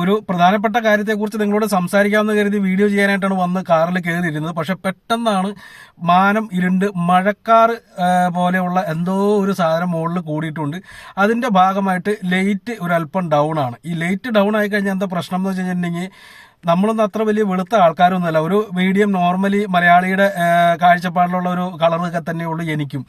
ഒരു പ്രധാനപ്പെട്ട കാര്യത്തെക്കുറിച്ച് നിങ്ങളോട് സംസാരിക്കാമെന്ന് കരുതി വീഡിയോ ചെയ്യാനായിട്ടാണ് വന്ന് കാറിൽ കയറിയിരുന്നത്. പക്ഷെ പെട്ടെന്നാണ് മാനം ഇരുണ്ട് മഴക്കാർ പോലെയുള്ള എന്തോ ഒരു സാധനം മുകളിൽ കൂടിയിട്ടുണ്ട്. അതിന്റെ ഭാഗമായിട്ട് ലൈറ്റ് ഒരു അല്പം ഡൗൺ ആണ്. ഈ ലൈറ്റ് ഡൗൺ ആയി കഴിഞ്ഞാൽ എന്താ പ്രശ്നം എന്ന് വെച്ച് കഴിഞ്ഞിട്ടുണ്ടെങ്കിൽ നമ്മളൊന്നും അത്ര വലിയ വെളുത്ത ആൾക്കാരൊന്നുമല്ല. ഒരു മീഡിയം നോർമലി മലയാളിയുടെ കാഴ്ചപ്പാടിലുള്ള ഒരു കളറൊക്കെ തന്നെയുള്ളൂ എനിക്കും.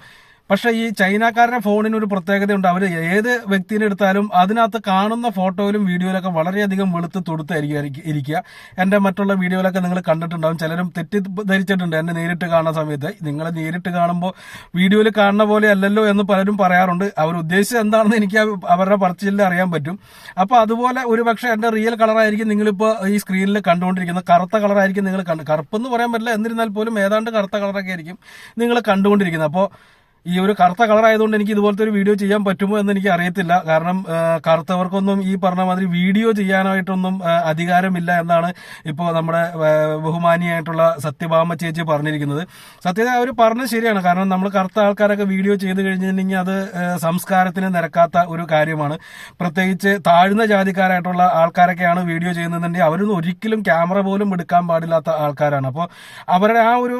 പക്ഷെ ഈ ചൈനക്കാരുടെ ഫോണിന് ഒരു പ്രത്യേകതയുണ്ട്. അവർ ഏത് വ്യക്തിനെ എടുത്താലും അതിനകത്ത് കാണുന്ന ഫോട്ടോയിലും വീഡിയോയിലൊക്കെ വളരെയധികം വെളുത്ത് തൊടുത്തായിരിക്കും ഇരിക്ക- ഇരിക്കുക. എന്റെ മറ്റുള്ള വീഡിയോയിലൊക്കെ നിങ്ങൾ കണ്ടിട്ടുണ്ടാവും. ചിലരും തെറ്റിദ്ധരിച്ചിട്ടുണ്ട്. എന്നെ നേരിട്ട് കാണുന്ന സമയത്ത്. നിങ്ങൾ നേരിട്ട് കാണുമ്പോൾ വീഡിയോയിൽ കാണുന്ന പോലെ അല്ലല്ലോ എന്ന് പലരും പറയാറുണ്ട്. അവർ ഉദ്ദേശിച്ചത് എന്താണെന്ന് എനിക്ക് അവരുടെ പറച്ചിലിൽ അറിയാൻ പറ്റും. അപ്പോൾ അതുപോലെ ഒരു പക്ഷേ എന്റെ റിയൽ കളറായിരിക്കും നിങ്ങളിപ്പോ ഈ സ്ക്രീനിൽ കണ്ടുകൊണ്ടിരിക്കുന്നത്. കറുത്ത കളറായിരിക്കും നിങ്ങൾ കണ്ട് കറുപ്പെന്ന് പറയാൻ പറ്റില്ല. എന്നിരുന്നാൽ പോലും ഏതാണ്ട് കറുത്ത കളറൊക്കെ ആയിരിക്കും നിങ്ങൾ കണ്ടുകൊണ്ടിരിക്കുന്നത്. അപ്പോൾ ഈ ഒരു കറുത്ത കളർ ആയതുകൊണ്ട് എനിക്ക് ഇതുപോലത്തെ ഒരു വീഡിയോ ചെയ്യാൻ പറ്റുമോ എന്ന് എനിക്ക് അറിയത്തില്ല. കാരണം കറുത്തവർക്കൊന്നും ഈ പറഞ്ഞ മാതിരി വീഡിയോ ചെയ്യാനായിട്ടൊന്നും അധികാരമില്ല എന്നാണ് ഇപ്പോൾ നമ്മുടെ ബഹുമാനിയായിട്ടുള്ള സത്യഭാമ ചേച്ചി പറഞ്ഞിരിക്കുന്നത്. സത്യത അവർ പറഞ്ഞത് ശരിയാണ്. കാരണം നമ്മൾ കറുത്ത ആൾക്കാരൊക്കെ വീഡിയോ ചെയ്ത് കഴിഞ്ഞിട്ടുണ്ടെങ്കിൽ അത് സംസ്കാരത്തിന് നിരക്കാത്ത ഒരു കാര്യമാണ്. പ്രത്യേകിച്ച് താഴ്ന്ന ജാതിക്കാരായിട്ടുള്ള ആൾക്കാരൊക്കെയാണ് വീഡിയോ ചെയ്യുന്നതെന്നുണ്ടെങ്കിൽ അവരൊന്നും ഒരിക്കലും ക്യാമറ പോലും എടുക്കാൻ പാടില്ലാത്ത ആൾക്കാരാണ്. അപ്പോൾ അവരുടെ ആ ഒരു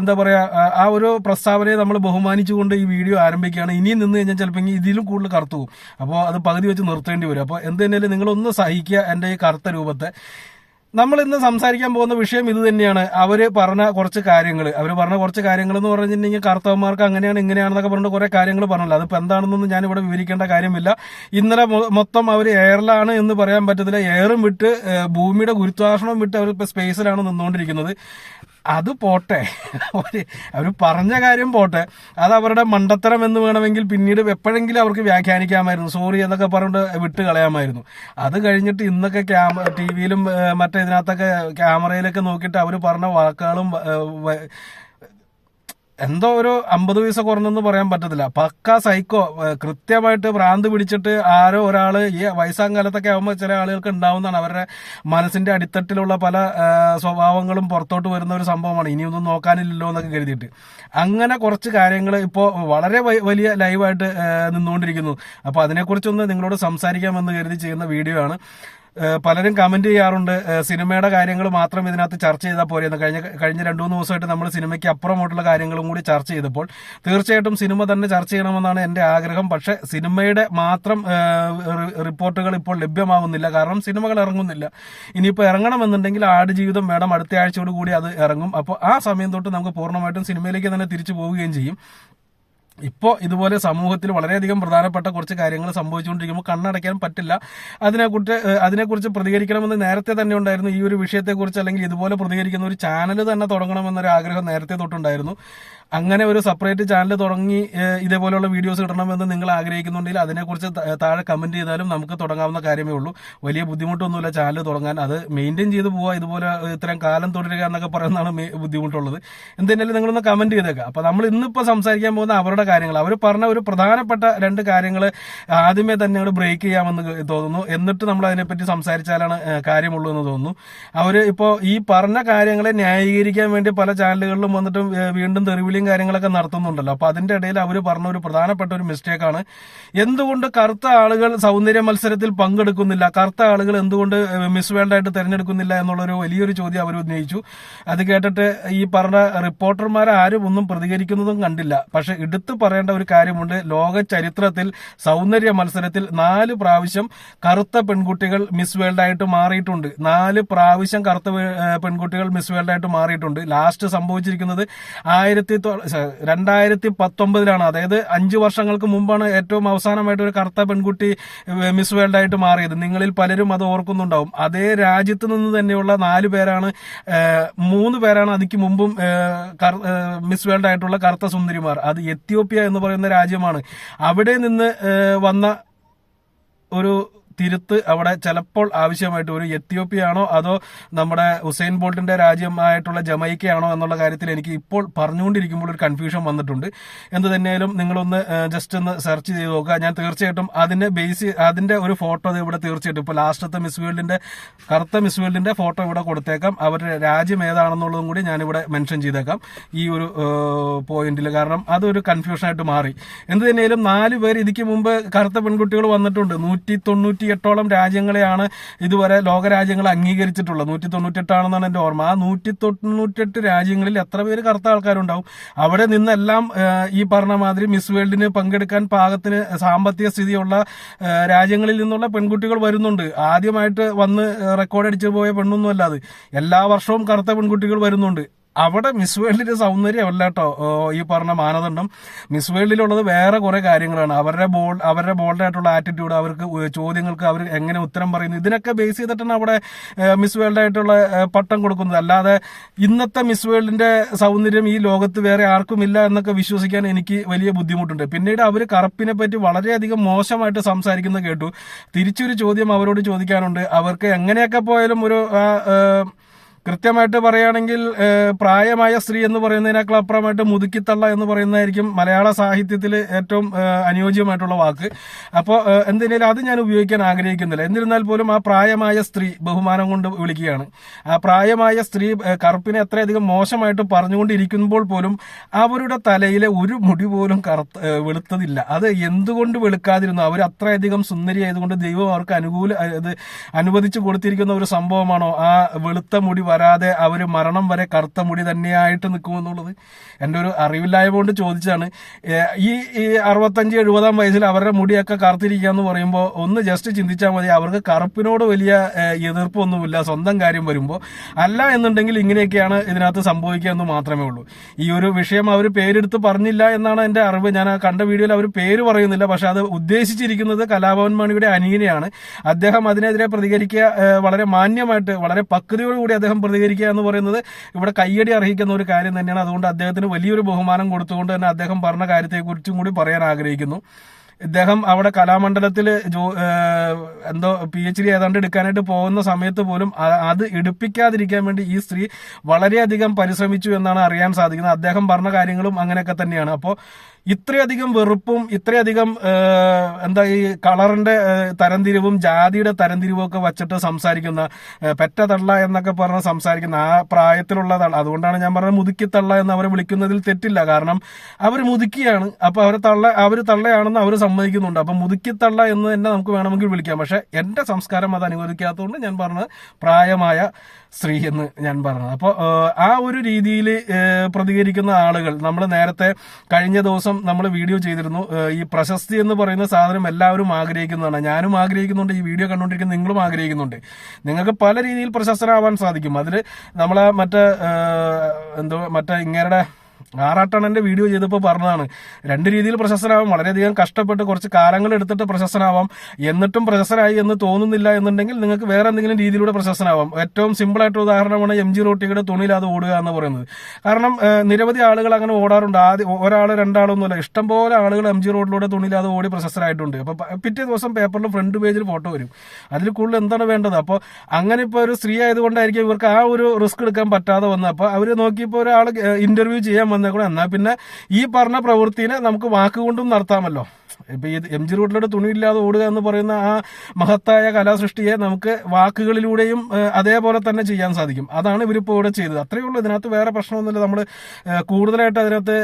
എന്താ പറയുക ആ ഒരു പ്രസ്താവനയെ നമ്മൾ ബഹുമാനിച്ചുകൊണ്ട് ഈ വീഡിയോ ആരംഭിക്കുകയാണ്. ഇനിയും നിന്ന് കഴിഞ്ഞാൽ ചിലപ്പോൾ ഇതിലും കൂടുതൽ കറുത്തു പോകും. അപ്പോൾ അത് പകുതി വെച്ച് നിർത്തേണ്ടി വരും. അപ്പോൾ എന്ത് തന്നെയാലും നിങ്ങളൊന്ന് സഹിക്കുക എന്റെ ഈ കറുത്ത രൂപത്തെ. നമ്മൾ ഇന്ന് സംസാരിക്കാൻ പോകുന്ന വിഷയം ഇത് തന്നെയാണ്. അവർ പറഞ്ഞ കുറച്ച് കാര്യങ്ങൾ അവർ പറഞ്ഞ കുറച്ച് കാര്യങ്ങൾ എന്ന് പറഞ്ഞിട്ടുണ്ടെങ്കിൽ കർത്തവന്മാർക്ക് അങ്ങനെയാണ് ഇങ്ങനെയാണെന്നൊക്കെ പറഞ്ഞിട്ട് കുറെ കാര്യങ്ങൾ പറഞ്ഞല്ലോ അതിപ്പോൾ എന്താണെന്നൊന്നും ഞാൻ ഇവിടെ വിവരിക്കേണ്ട കാര്യമില്ല. ഇന്നലെ മൊത്തം അവർ എയറിലാണ് എന്ന് പറയാൻ പറ്റത്തില്ല. എയറും വിട്ട് ഭൂമിയുടെ ഗുരുത്വാകർഷണം വിട്ട് അവർ ഇപ്പോൾ സ്പേസിലാണ് നിന്നുകൊണ്ടിരിക്കുന്നത്. അത് പോട്ടെ. അവർ പറഞ്ഞ കാര്യം പോട്ടെ. അത് അവരുടെ മണ്ടത്തരം എന്ന് വേണമെങ്കിൽ പിന്നീട് എപ്പോഴെങ്കിലും അവർക്ക് വ്യാഖ്യാനിക്കാമായിരുന്നു. സോറി എന്നൊക്കെ പറഞ്ഞിട്ട് വിട്ട് കളയാമായിരുന്നു. അത് കഴിഞ്ഞിട്ട് ഇന്നൊക്കെ ക്യാമ ടി വിയിലും മറ്റേ ഇതിനകത്തൊക്കെ ക്യാമറയിലൊക്കെ നോക്കിയിട്ട് അവർ പറഞ്ഞ വാക്കുകളും എന്തോ ഒരു അമ്പത് പൈസ കുറഞ്ഞെന്ന് പറയാൻ പറ്റത്തില്ല. പക്ക സൈക്കോ. കൃത്യമായിട്ട് ഭ്രാന്ത് പിടിച്ചിട്ട് ആരോ ഒരാൾ ഈ വയസ്സാം കാലത്തൊക്കെ ആകുമ്പോൾ ചില ആളുകൾക്ക് ഉണ്ടാവുന്നതാണ്. അവരുടെ മനസ്സിന്റെ അടിത്തട്ടിലുള്ള പല സ്വഭാവങ്ങളും പുറത്തോട്ട് വരുന്ന ഒരു സംഭവമാണ്. ഇനിയൊന്നും നോക്കാനില്ലല്ലോ എന്നൊക്കെ കരുതിയിട്ട്. അങ്ങനെ കുറച്ച് കാര്യങ്ങൾ ഇപ്പോൾ വളരെ വലിയ ലൈവായിട്ട് നിന്നുകൊണ്ടിരിക്കുന്നു. അപ്പോൾ അതിനെക്കുറിച്ചൊന്ന് നിങ്ങളോട് സംസാരിക്കാമെന്ന് കരുതി ചെയ്യുന്ന വീഡിയോ ആണ്. പലരും കമന്റ് ചെയ്യാറുണ്ട്. സിനിമയുടെ കാര്യങ്ങൾ മാത്രം ഇതിനകത്ത് ചർച്ച ചെയ്താൽ പോരെയെന്ന് കഴിഞ്ഞ കഴിഞ്ഞ രണ്ടു മൂന്ന് ദിവസമായിട്ട് നമ്മൾ സിനിമയ്ക്ക് അപ്പുറമായിട്ടുള്ള കാര്യങ്ങളും കൂടി ചർച്ച ചെയ്തപ്പോൾ തീർച്ചയായിട്ടും സിനിമ തന്നെ ചർച്ച ചെയ്യണമെന്നാണ് എന്റെ ആഗ്രഹം. പക്ഷെ സിനിമയുടെ മാത്രം റിപ്പോർട്ടുകൾ ഇപ്പോൾ ലഭ്യമാകുന്നില്ല. കാരണം സിനിമകൾ ഇറങ്ങുന്നില്ല. ഇനിയിപ്പോൾ ഇറങ്ങണമെന്നുണ്ടെങ്കിൽ ആടുജീവിതം മേഡം അടുത്ത ആഴ്ചയോട് കൂടി അത് ഇറങ്ങും. അപ്പോൾ ആ സമയം തൊട്ട് നമുക്ക് പൂർണമായിട്ടും സിനിമയിലേക്ക് തന്നെ തിരിച്ചു പോവുകയും ചെയ്യും. ഇപ്പോൾ ഇതുപോലെ സമൂഹത്തിൽ വളരെയധികം പ്രധാനപ്പെട്ട കുറച്ച് കാര്യങ്ങൾ സംഭവിച്ചുകൊണ്ടിരിക്കുമ്പോൾ കണ്ണടയ്ക്കാൻ പറ്റില്ല. അതിനെക്കുറിച്ച് അതിനെക്കുറിച്ച് പ്രതികരിക്കണമെന്ന് നേരത്തെ തന്നെ ഉണ്ടായിരുന്നു. ഈ ഒരു വിഷയത്തെക്കുറിച്ച് അല്ലെങ്കിൽ ഇതുപോലെ പ്രതികരിക്കുന്ന ഒരു ചാനൽ തന്നെ തുടങ്ങണമെന്നൊരു ആഗ്രഹം നേരത്തെ തൊട്ടുണ്ടായിരുന്നു. അങ്ങനെ ഒരു സെപ്പറേറ്റ് ചാനൽ തുടങ്ങി ഇതേപോലെയുള്ള വീഡിയോസ് ഇടണമെന്ന് നിങ്ങൾ ആഗ്രഹിക്കുന്നുണ്ടെങ്കിൽ അതിനെക്കുറിച്ച് താഴെ കമന്റ് ചെയ്താലും നമുക്ക് തുടങ്ങാവുന്ന കാര്യമേ ഉള്ളൂ. വലിയ ബുദ്ധിമുട്ടൊന്നുമില്ല ചാനൽ തുടങ്ങാൻ. അത് മെയിന്റെയിൻ ചെയ്ത് പോവുക ഇതുപോലെ ഇത്രയും കാലം തുടരുക എന്നൊക്കെ പറയുന്നതാണ് ബുദ്ധിമുട്ടുള്ളത്. എന്തെങ്കിലും നിങ്ങളൊന്ന് കമന്റ് ചെയ്തേക്കാം. അപ്പോൾ നമ്മൾ ഇന്നിപ്പോൾ സംസാരിക്കാൻ പോകുന്ന അവരുടെ കാര്യങ്ങൾ. അവർ പറഞ്ഞ ഒരു പ്രധാനപ്പെട്ട രണ്ട് കാര്യങ്ങൾ ആദ്യമേ തന്നെ അങ്ങോട്ട് ബ്രേക്ക് ചെയ്യാമെന്ന് തോന്നുന്നു. എന്നിട്ട് നമ്മൾ അതിനെപ്പറ്റി സംസാരിച്ചാലാണ് കാര്യമുള്ളൂ എന്ന് തോന്നുന്നു. അവർ ഇപ്പോൾ ഈ പറഞ്ഞ കാര്യങ്ങളെ ന്യായീകരിക്കാൻ വേണ്ടി പല ചാനലുകളിലും വന്നിട്ടും വീണ്ടും തെറിവിളിയും കാര്യങ്ങളൊക്കെ നടത്തുന്നുണ്ടല്ലോ. അപ്പോൾ അതിന്റെ ഇടയിൽ അവർ പറഞ്ഞ ഒരു പ്രധാനപ്പെട്ട ഒരു മിസ്റ്റേക്കാണ് എന്തുകൊണ്ട് കറുത്ത ആളുകൾ സൗന്ദര്യ മത്സരത്തിൽ പങ്കെടുക്കുന്നില്ല? കറുത്ത ആളുകൾ എന്തുകൊണ്ട് മിസ് വേൾഡ് ആയിട്ട് തെരഞ്ഞെടുക്കുന്നില്ല എന്നുള്ളൊരു വലിയൊരു ചോദ്യം അവർ ഉന്നയിച്ചു. അത് കേട്ടിട്ട് ഈ പറഞ്ഞ റിപ്പോർട്ടർമാരെ ആരും ഒന്നും പ്രതികരിക്കുന്നതും കണ്ടില്ല. പക്ഷെ എടുത്തു പറയേണ്ട ഒരു കാര്യമുണ്ട്. ലോക ചരിത്രത്തിൽ സൗന്ദര്യ മത്സരത്തിൽ നാല് പ്രാവശ്യം കറുത്ത പെൺകുട്ടികൾ മിസ് വേൾഡ് ആയിട്ട് മാറിയിട്ടുണ്ട്. നാല് പ്രാവശ്യം കറുത്ത പെൺകുട്ടികൾ മിസ് വേൾഡ് ആയിട്ട് മാറിയിട്ടുണ്ട്. ലാസ്റ്റ് സംഭവിച്ചിരിക്കുന്നത് ആയിരത്തി രണ്ടായിരത്തി പത്തൊമ്പതിലാണ്. അതായത് അഞ്ച് വർഷങ്ങൾക്ക് മുമ്പാണ് ഏറ്റവും അവസാനമായിട്ട് ഒരു കറുത്ത പെൺകുട്ടി മിസ് വേൾഡ് ആയിട്ട് മാറിയത്. നിങ്ങളിൽ പലരും അത് ഓർക്കുന്നുണ്ടാവും. അതേ രാജ്യത്ത് നിന്ന് തന്നെയുള്ള നാല് പേരാണ് മൂന്ന് പേരാണ് അതിക്ക് മുമ്പും മിസ് വേൾഡ് ആയിട്ടുള്ള കറുത്ത സുന്ദരിമാർ. അത് എത്യോപ്യ എന്ന് പറയുന്ന രാജ്യമാണ്. അവിടെ നിന്ന് വന്ന ഒരു തിരുത്ത് അവിടെ ചിലപ്പോൾ ആവശ്യമായിട്ട് ഒരു എത്യോപ്യയാണോ അതോ നമ്മുടെ ഹുസൈൻ ബോൾട്ടിന്റെ രാജ്യമായിട്ടുള്ള ജമൈക്കയാണോ എന്നുള്ള കാര്യത്തിൽ എനിക്ക് ഇപ്പോൾ പറഞ്ഞുകൊണ്ടിരിക്കുമ്പോൾ ഒരു കൺഫ്യൂഷൻ വന്നിട്ടുണ്ട്. എന്ത് തന്നെയായാലും നിങ്ങളൊന്ന് ജസ്റ്റ് ഒന്ന് സെർച്ച് ചെയ്ത് നോക്കുക. ഞാൻ തീർച്ചയായിട്ടും അതിന്റെ ബേസ് അതിന്റെ ഒരു ഫോട്ടോ ഇവിടെ തീർച്ചയായിട്ടും. ഇപ്പോൾ ലാസ്റ്റത്തെ മിസ് വേൾഡിന്റെ കറുത്ത മിസ് വേൾഡിന്റെ ഫോട്ടോ ഇവിടെ കൊടുത്തേക്കാം. അവരുടെ രാജ്യം ഏതാണെന്നുള്ളതും കൂടി ഞാനിവിടെ മെൻഷൻ ചെയ്തേക്കാം. ഈ ഒരു പോയിന്റിൽ കാരണം അതൊരു കൺഫ്യൂഷനായിട്ട് മാറി. എന്ത് തന്നെയാലും നാല് പേര് ഇതിക്ക് മുമ്പ് കറുത്ത പെൺകുട്ടികൾ വന്നിട്ടുണ്ട്. നൂറ്റി തൊണ്ണൂറ്റി നൂറ്റിയെട്ടോളം രാജ്യങ്ങളെയാണ് ഇതുവരെ ലോകരാജ്യങ്ങൾ അംഗീകരിച്ചിട്ടുള്ളത്. നൂറ്റി തൊണ്ണൂറ്റെട്ടാണെന്നാണ് എന്റെ ഓർമ്മ. ആ നൂറ്റി തൊണ്ണൂറ്റെട്ട് രാജ്യങ്ങളിൽ എത്ര പേര് കറുത്ത ആൾക്കാരുണ്ടാവും? അവിടെ നിന്നെല്ലാം ഈ പറഞ്ഞ മാതിരി മിസ് വേൾഡിന് പങ്കെടുക്കാൻ പാകത്തിന് സാമ്പത്തിക സ്ഥിതിയുള്ള രാജ്യങ്ങളിൽ നിന്നുള്ള പെൺകുട്ടികൾ വരുന്നുണ്ട്. ആദ്യമായിട്ട് വന്ന് റെക്കോർഡ് അടിച്ചു പോയ പെണ്ണൊന്നും അല്ലാതെ എല്ലാ വർഷവും കറുത്ത പെൺകുട്ടികൾ വരുന്നുണ്ട്. അവിടെ മിസ് വേൾഡിന്റെ സൗന്ദര്യമല്ല കേട്ടോ ഈ പറഞ്ഞ മാനദണ്ഡം. മിസ് വേൾഡിലുള്ളത് വേറെ കുറെ കാര്യങ്ങളാണ്. അവരുടെ ബോൾ അവരുടെ ബോൾഡായിട്ടുള്ള ആറ്റിറ്റ്യൂഡ് അവർക്ക് ചോദ്യങ്ങൾക്ക് അവർ എങ്ങനെ ഉത്തരം പറയുന്നു ഇതിനൊക്കെ ബേസ് ചെയ്തിട്ടാണ് അവിടെ മിസ് വേൾഡായിട്ടുള്ള പട്ടം കൊടുക്കുന്നത്. അല്ലാതെ ഇന്നത്തെ മിസ് വേൾഡിന്റെ സൗന്ദര്യം ഈ ലോകത്ത് വേറെ ആർക്കുമില്ല എന്നൊക്കെ വിശ്വസിക്കാൻ എനിക്ക് വലിയ ബുദ്ധിമുട്ടുണ്ട്. പിന്നീട് അവർ കറുപ്പിനെ പറ്റി വളരെയധികം മോശമായിട്ട് സംസാരിക്കുന്നത് കേട്ടു. തിരിച്ചൊരു ചോദ്യം അവരോട് ചോദിക്കാനുണ്ട്. അവർക്ക് എങ്ങനെയൊക്കെ പോയാലും ഒരു കൃത്യമായിട്ട് പറയുകയാണെങ്കിൽ പ്രായമായ സ്ത്രീ എന്ന് പറയുന്നതിനേക്കാൾ അപ്പുറമായിട്ട് മുതുക്കിത്തള്ള എന്ന് പറയുന്നതായിരിക്കും മലയാള സാഹിത്യത്തിൽ ഏറ്റവും അനുയോജ്യമായിട്ടുള്ള വാക്ക്. അപ്പോൾ എന്തിനേലും അത് ഞാൻ ഉപയോഗിക്കാൻ ആഗ്രഹിക്കുന്നില്ല. എന്നിരുന്നാൽ പോലും ആ പ്രായമായ സ്ത്രീ ബഹുമാനം കൊണ്ട് വിളിക്കുകയാണ്. ആ പ്രായമായ സ്ത്രീ കറുപ്പിനെ അത്രയധികം മോശമായിട്ട് പറഞ്ഞുകൊണ്ടിരിക്കുമ്പോൾ പോലും അവരുടെ തലയിലെ ഒരു മുടി പോലും കറുത്ത് വെളുത്തതില്ല. അത് എന്തുകൊണ്ട് വെളുക്കാതിരുന്നു? അവർ അത്രയധികം സുന്ദരി ആയതുകൊണ്ട് ദൈവം അവർക്ക് അനുകൂല അനുവദിച്ചു കൊടുത്തിരിക്കുന്ന ഒരു സംഭവമാണോ? ആ വെളുത്ത മുടി വരാതെ അവർ മരണം വരെ കറുത്ത മുടി തന്നെയായിട്ട് നിൽക്കുമെന്നുള്ളത് എന്റെ ഒരു അറിവില്ലായ്മ കൊണ്ട് ചോദിച്ചാണ് ഈ ഈ അറുപത്തഞ്ച് എഴുപതാം വയസ്സിൽ അവരുടെ മുടിയൊക്കെ കറുത്തിരിക്കുക എന്ന് പറയുമ്പോൾ ഒന്ന് ജസ്റ്റ് ചിന്തിച്ചാൽ മതി അവർക്ക് കറുപ്പിനോട് വലിയ എതിർപ്പൊന്നുമില്ല സ്വന്തം കാര്യം വരുമ്പോൾ. അല്ല എന്നുണ്ടെങ്കിൽ ഇങ്ങനെയൊക്കെയാണ് ഇതിനകത്ത് സംഭവിക്കുക എന്ന് മാത്രമേ ഉള്ളൂ. ഈ ഒരു വിഷയം അവർ പേരെടുത്ത് പറഞ്ഞില്ല എന്നാണ് എന്റെ അറിവ്. ഞാൻ കണ്ട വീഡിയോയിൽ അവർ പേര് പറയുന്നില്ല പക്ഷെ അത് ഉദ്ദേശിച്ചിരിക്കുന്നത് കലാഭവൻ മണിയുടെ അനിയനെയാണ്. അദ്ദേഹം അതിനെതിരെ പ്രതികരിക്കുക വളരെ മാന്യമായിട്ട് വളരെ പക്വതയോടുകൂടി അദ്ദേഹം പ്രതികരിക്കുക എന്ന് പറയുന്നത് ഇവിടെ കയ്യടി അർഹിക്കുന്ന ഒരു കാര്യം തന്നെയാണ്. അതുകൊണ്ട് അദ്ദേഹത്തിന് വലിയൊരു ബഹുമാനം കൊടുത്തുകൊണ്ട് തന്നെ അദ്ദേഹം പറഞ്ഞ കാര്യത്തെക്കുറിച്ചും കൂടി പറയാൻ ആഗ്രഹിക്കുന്നു. ഇദ്ദേഹം അവിടെ കലാമണ്ഡലത്തിൽ എന്തോ പി എച്ച് ഡി ഏതാണ്ട് എടുക്കാനായിട്ട് പോകുന്ന സമയത്ത് പോലും അത് എടുപ്പിക്കാതിരിക്കാൻ വേണ്ടി ഈ സ്ത്രീ വളരെയധികം പരിശ്രമിച്ചു എന്നാണ് അറിയാൻ സാധിക്കുന്നത്. അദ്ദേഹം പറഞ്ഞ കാര്യങ്ങളും അങ്ങനെയൊക്കെ തന്നെയാണ്. അപ്പോൾ ഇത്രയധികം വെറുപ്പും ഇത്രയധികം എന്താ ഈ കളറിന്റെ തരംതിരിവും ജാതിയുടെ തരംതിരിവും ഒക്കെ വച്ചിട്ട് സംസാരിക്കുന്ന പെറ്റ തള്ള എന്നൊക്കെ പറഞ്ഞ് സംസാരിക്കുന്ന ആ പ്രായത്തിലുള്ള തള്ള അതുകൊണ്ടാണ് ഞാൻ പറഞ്ഞത് മുതുക്കി തള്ള എന്ന് അവരെ വിളിക്കുന്നതിൽ തെറ്റില്ല. കാരണം അവർ മുതുക്കിയാണ്. അപ്പൊ അവർ തള്ള അവർ തള്ളയാണെന്ന് അവർ സമ്മതിക്കുന്നുണ്ട്. അപ്പം മുതുക്കിത്തള്ള എന്ന് തന്നെ നമുക്ക് വേണമെങ്കിൽ വിളിക്കാം. പക്ഷേ എന്റെ സംസ്കാരം അത് അനുവദിക്കാത്തതുകൊണ്ട് ഞാൻ പറഞ്ഞത് പ്രായമായ സ്ത്രീ എന്ന് ഞാൻ പറഞ്ഞത്. അപ്പോൾ ആ ഒരു രീതിയിൽ പ്രതികരിക്കുന്ന ആളുകൾ നമ്മൾ നേരത്തെ കഴിഞ്ഞ ദിവസം നമ്മൾ വീഡിയോ ചെയ്തിരുന്നു. ഈ പ്രശസ്തി എന്ന് പറയുന്ന സാധനം എല്ലാവരും ആഗ്രഹിക്കുന്നതാണ്. ഞാനും ആഗ്രഹിക്കുന്നുണ്ട്. ഈ വീഡിയോ കണ്ടുകൊണ്ടിരിക്കുന്ന നിങ്ങളും ആഗ്രഹിക്കുന്നുണ്ട്. നിങ്ങൾക്ക് പല രീതിയിൽ പ്രശസ്തരാവാൻ സാധിക്കും. അതിൽ നമ്മളെ മറ്റേ എന്തോ മറ്റേ ഇങ്ങരുടെ ആറാട്ടണന്റെ വീഡിയോ ചെയ്തപ്പോൾ പറഞ്ഞതാണ് രണ്ട് രീതിയിൽ പ്രശസ്തനാവാം വളരെയധികം കഷ്ടപ്പെട്ട് കുറച്ച് കാലങ്ങൾ എടുത്തിട്ട് പ്രശസ്തനാവാം. എന്നിട്ടും പ്രശസ്തനായി എന്ന് തോന്നുന്നില്ല എന്നുണ്ടെങ്കിൽ നിങ്ങൾക്ക് വേറെ എന്തെങ്കിലും രീതിയിലൂടെ പ്രശസ്തനാവാം. ഏറ്റവും സിമ്പിൾ ആയിട്ട് ഉദാഹരണമാണ് എം ജി റോട്ടിയുടെ തുണിയില്ലാതെ ഓടുക എന്ന് പറയുന്നത്. കാരണം നിരവധി ആളുകൾ അങ്ങനെ ഓടാറുണ്ട്. ആദ്യം ഒരാൾ രണ്ടാളൊന്നുമല്ല. ഇഷ്ടംപോലെ ആളുകൾ എം ജി റോഡിലൂടെ തുണിയില്ലാതെ ഓടി പ്രശസ്തരായിട്ടുണ്ട്. അപ്പോൾ പിറ്റേ ദിവസം പേപ്പറിൽ ഫ്രണ്ട് പേജിൽ ഫോട്ടോ വരും. അതിൽ കൂടുതൽ എന്താണ് വേണ്ടത്? അപ്പോൾ അങ്ങനെ ഇപ്പോൾ ഒരു സ്ത്രീ ആയതുകൊണ്ടായിരിക്കും ഇവർക്ക് ആ ഒരു റിസ്ക് എടുക്കാൻ പറ്റാതെ വന്നത്. അപ്പോൾ അവർ നോക്കിയപ്പോൾ ഒരാൾ ഇന്റർവ്യൂ ചെയ്യാൻ വന്നേക്കൂടെ. എന്നാൽ പിന്നെ ഈ പറഞ്ഞ പ്രവൃത്തിനെ നമുക്ക് വാക്കുകൊണ്ടും നടത്താമല്ലോ. ഇപ്പൊ ഈ എം ജി റോഡിലൂടെ തുണിയില്ലാതെ ഓടുക എന്ന് പറയുന്ന ആ മഹത്തായ കലാസൃഷ്ടിയെ നമുക്ക് വാക്കുകളിലൂടെയും അതേപോലെ തന്നെ ചെയ്യാൻ സാധിക്കും. അതാണ് ഇവരിപ്പോൾ ഇവിടെ ചെയ്തത്. അത്രയേ ഉള്ളൂ. ഇതിനകത്ത് വേറെ പ്രശ്നമൊന്നുമില്ല. നമ്മൾ കൂടുതലായിട്ട് അതിനകത്ത്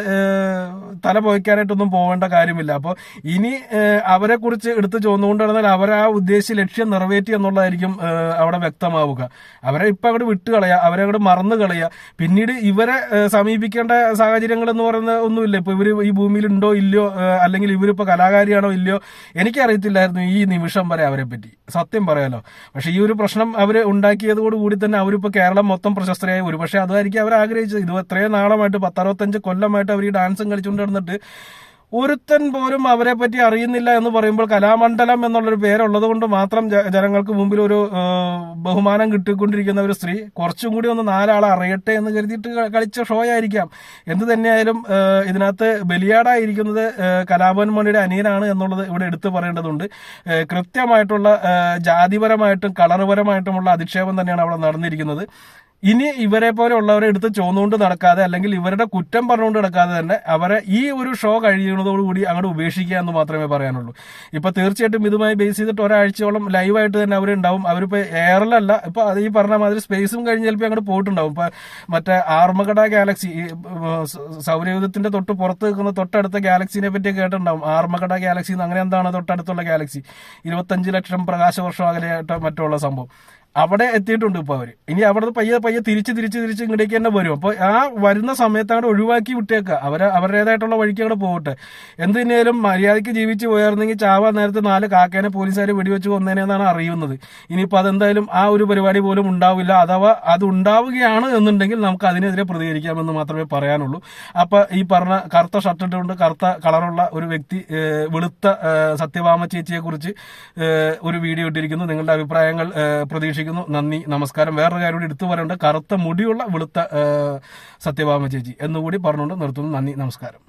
തല പോയിക്കാനായിട്ടൊന്നും പോകേണ്ട കാര്യമില്ല. അപ്പോൾ ഇനി അവരെക്കുറിച്ച് അവരെ കുറിച്ച് എടുത്ത് ചോന്നുകൊണ്ട് നടന്നാൽ ആ ഉദ്ദേശിച്ച ലക്ഷ്യം നിറവേറ്റി എന്നുള്ളതായിരിക്കും അവിടെ വ്യക്തമാവുക. അവരെ ഇപ്പം അങ്ങോട്ട് വിട്ടുകളയുക അവരെ അങ്ങോട്ട് മറന്നു കളയുക പിന്നീട് ഇവരെ സമീപിക്കേണ്ട സാഹചര്യങ്ങൾ എന്ന് പറയുന്ന ഒന്നുമില്ല. ഇപ്പൊ ഇവർ ഈ ഭൂമിയിൽ ഉണ്ടോ ഇല്ലയോ അല്ലെങ്കിൽ അല്ലെങ്കിൽ ഇവരിപ്പോ കലാകാരിയാണോ ഇല്ലയോ എനിക്കറിയത്തില്ലായിരുന്നു ഈ നിമിഷം വരെ അവരെ പറ്റി. സത്യം പറയാലോ. പക്ഷെ ഈ ഒരു പ്രശ്നം അവർ ഉണ്ടാക്കിയതോട് കൂടി തന്നെ അവരിപ്പോൾ കേരളം മൊത്തം പ്രശസ്തരായി ഒരു പക്ഷെ അതായിരിക്കും അവർ ആഗ്രഹിച്ചത് ഇത് എത്രയും നാളമായിട്ട് പത്തറുപത്തഞ്ച് കൊല്ലമായിട്ട് അവർ ഈ ഡാൻസും കളിച്ചുകൊണ്ട് നടന്നിട്ട് ഒരുത്തൻ പോലും അവരെ പറ്റി അറിയുന്നില്ല എന്ന് പറയുമ്പോൾ കലാമണ്ഡലം എന്നുള്ളൊരു പേരുള്ളത് കൊണ്ട് മാത്രം ജനങ്ങൾക്ക് മുമ്പിൽ ഒരു ബഹുമാനം കിട്ടിക്കൊണ്ടിരിക്കുന്ന ഒരു സ്ത്രീ കുറച്ചും കൂടി ഒന്ന് നാലാളെ അറിയട്ടെ എന്ന് കരുതിയിട്ട് കളിച്ച ഷോ ആയിരിക്കാം എന്ത് തന്നെയായാലും ഇതിനകത്ത് ബലിയാടായിരിക്കുന്നത് കലാഭവൻ മണിയുടെ അനിയനാണ് എന്നുള്ളത് ഇവിടെ എടുത്തു പറയേണ്ടതുണ്ട്. കൃത്യമായിട്ടുള്ള ജാതിപരമായിട്ടും കളറുപരമായിട്ടുമുള്ള അധിക്ഷേപം തന്നെയാണ് അവിടെ നടന്നിരിക്കുന്നത്. ഇനി ഇവരെ പോലെ ഉള്ളവരെ എടുത്ത് ചോന്നുകൊണ്ട് നടക്കാതെ അല്ലെങ്കിൽ ഇവരുടെ കുറ്റം പറഞ്ഞുകൊണ്ട് നടക്കാതെ തന്നെ അവരെ ഈ ഒരു ഷോ കഴിയുന്നതോടുകൂടി അങ്ങോട്ട് ഉപേക്ഷിക്കുക എന്ന് മാത്രമേ പറയാനുള്ളൂ. ഇപ്പൊ തീർച്ചയായിട്ടും ഇതുമായി ബേസ് ചെയ്തിട്ട് ഒരാഴ്ചയോളം ലൈവായിട്ട് തന്നെ അവരുണ്ടാവും അവരിപ്പോ എയറിലല്ല ഇപ്പൊ ഈ പറഞ്ഞ മാതിരി സ്പേസും കഴിഞ്ഞ് ചിലപ്പോൾ അങ്ങോട്ട് പോയിട്ടുണ്ടാവും. ഇപ്പൊ മറ്റേ ആർമകട ഗാലക്സി സൗരയൂഥത്തിന്റെ തൊട്ട് പുറത്ത് നിൽക്കുന്ന തൊട്ടടുത്ത ഗാലക്സിനെ പറ്റി കേട്ടിട്ടുണ്ടാവും. ആർമകട ഗാലക്സി അങ്ങനെ എന്താണ് തൊട്ടടുത്തുള്ള ഗാലക്സി ഇരുപത്തഞ്ച് ലക്ഷം പ്രകാശവർഷം അകലെയായിട്ട് മറ്റുള്ള സംഭവം. അവിടെ എത്തിയിട്ടുണ്ട് ഇപ്പോൾ അവർ. ഇനി അവിടെ പയ്യെ പയ്യെ തിരിച്ച് തിരിച്ച് തിരിച്ച് ഇങ്ങോട്ടേക്ക് തന്നെ വരും. അപ്പോൾ ആ വരുന്ന സമയത്ത് അങ്ങോട്ട് ഒഴിവാക്കി വിട്ടേക്കുക അവരെ അവരുടേതായിട്ടുള്ള വഴിക്ക് അവിടെ പോകട്ടെ എന്ത് തന്നെയാലും മര്യാദയ്ക്ക് ജീവിച്ച് പോയായിരുന്നെങ്കിൽ ചാവ നേരത്തെ നാല് കാക്കേനെ പോലീസുകാർ വെടിവെച്ച് കൊന്നേനെന്നാണ് അറിയുന്നത്. ഇനിയിപ്പോൾ അതെന്തായാലും ആ ഒരു പരിപാടി പോലും ഉണ്ടാവില്ല. അഥവാ അത് ഉണ്ടാവുകയാണ് എന്നുണ്ടെങ്കിൽ നമുക്ക് അതിനെതിരെ പ്രതികരിക്കാമെന്ന് മാത്രമേ പറയാനുള്ളൂ. അപ്പോൾ ഈ പറഞ്ഞ കറുത്ത ഷർട്ട് ഇട്ടുകൊണ്ട് കറുത്ത കളറുള്ള ഒരു വ്യക്തി വെളുത്ത സത്യഭാമ ചേച്ചിയെ കുറിച്ച് ഒരു വീഡിയോ ഇട്ടിരിക്കുന്നു. നിങ്ങളുടെ അഭിപ്രായങ്ങൾ ഏഹ്, പ്രതീക്ഷിക്കുന്നു നന്ദി നമസ്കാരം. വേറൊരു കാര്യം കൂടി എടുത്തു പറയേണ്ട. കറുത്ത മുടിയുള്ള വെളുത്ത സത്യഭാമ ചേച്ചി എന്നുകൂടി പറഞ്ഞുകൊണ്ട് നിർത്തുന്നു. നന്ദി നമസ്കാരം.